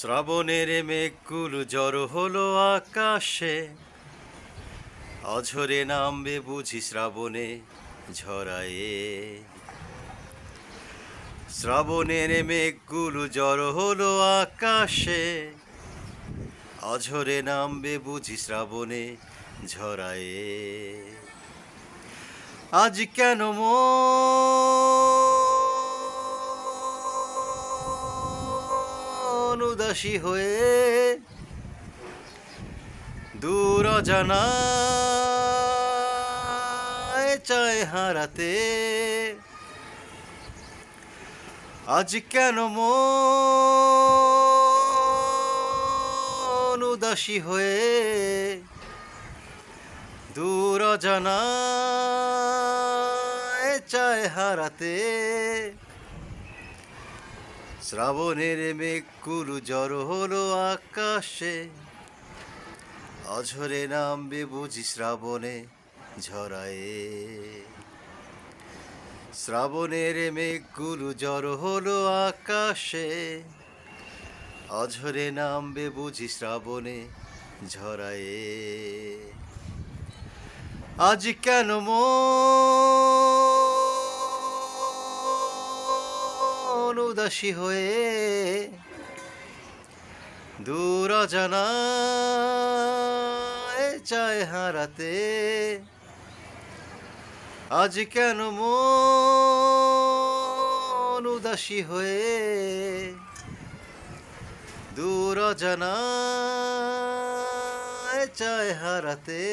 শ্রাবণের মেঘগুলো জড়ো হলো আকাশে। অঝরে নামবে বুঝি শ্রাবণে ঝরায়ে। শ্রাবণের মেঘগুলো জড়ো হলো আকাশে। অঝরে নামবে বুঝি শ্রাবণে ঝরায়ে। আজ কেন মন উদাসী হয়ে দূর জানায় চায় হারাতে। আজ কেন মন হয়ে দূর জানায় চায় হারাতে? শ্রাবণের মেঘগুলো জড়ো হলো আকাশে। অঝরে নামবে বুঝি শ্রাবণে ঝরায়ে। শ্রাবণের মেঘগুলো জড়ো হলো আকাশে। অঝরে নামবে বুঝি শ্রাবণে ঝরায়ে। আজ কেন মন উদাসী হয়ে দূর জানায় চায় হারাতে। আজ কেন মন উদাসী হয়ে দূর জানায় চায় হারাতে?